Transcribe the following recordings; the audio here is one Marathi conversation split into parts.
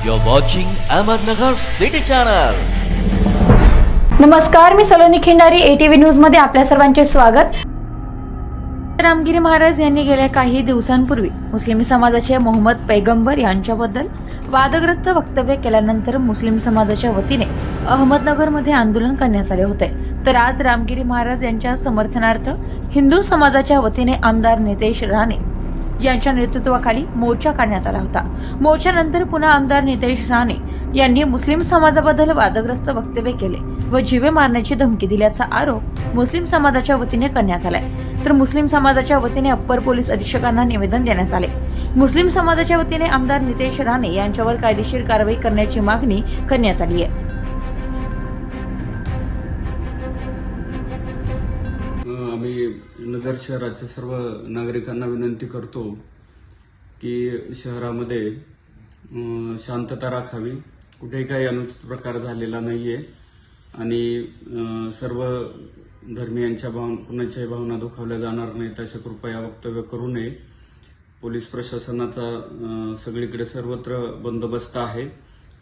You're watching Ahmednagar City Channel. नमस्कार मी सलोनी खिंडारी एटीव्ही न्यूजमध्ये आपल्या सर्वांचे स्वागत रामगिरी महाराज यांनी गेल्या काही दिवसांपूर्वी मुस्लिम समाजाचे मोहम्मद पैगंबर यांच्याबद्दल वादग्रस्त वक्तव्य केल्यानंतर मुस्लिम समाजाच्या वतीने अहमदनगरमध्ये आंदोलन करण्यात आले होते तर आज रामगिरी महाराज यांच्या समर्थनार्थ हिंदू समाजाच्या वतीने आमदार नितेश राणे यांच्या नेतृत्वाखाली मोर्चा काढण्यात आला होता. मोर्चानंतर पुन्हा आमदार नितेश राणे यांनी मुस्लिम समाजाबद्दल वादग्रस्त वक्तव्य केले व जीवे मारण्याची धमकी दिल्याचा आरोप मुस्लिम समाजाच्या वतीने करण्यात आलाय. तर मुस्लिम समाजाच्या वतीने अप्पर पोलीस अधीक्षकांना निवेदन देण्यात आले. मुस्लिम समाजाच्या वतीने आमदार नितेश राणे यांच्यावर कायदेशीर कारवाई करण्याची मागणी करण्यात आली आहे. आम्ही नगर शहराच्या सर्व नागरिकांना विनंती करतो की शहरामध्ये शांतता राखावी. कुठेही काही अनुचित प्रकार झालेला नाही आहे आणि सर्व धर्मियांच्या भाव कुणाच्याही भावना दुखावल्या जाणार नाहीत अशा कृपया वक्तव्य करू नये. पोलीस प्रशासनाचा सगळीकडे सर्वत्र बंदोबस्त आहे.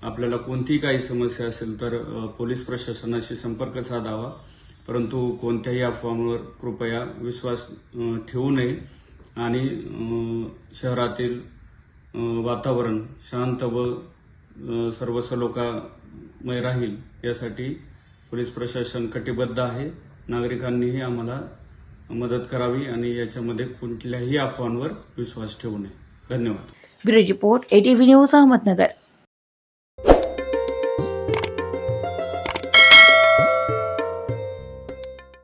आपल्याला कोणतीही काही समस्या असेल तर पोलीस प्रशासनाशी संपर्क साधावा. परंतु कोणत्याही अफवांवर कृपया विश्वास ठेवू नये आणि शहरातील वातावरण शांत व अ, सर्व सलोखामय राहील यासाठी पोलीस प्रशासन कटिबद्ध आहे. नागरिकांनीही आम्हाला मदत करावी आणि याच्यामध्ये कुठल्याही अफवांवर विश्वास ठेवू नये. धन्यवाद. Bureau report ATV news Ahmednagar.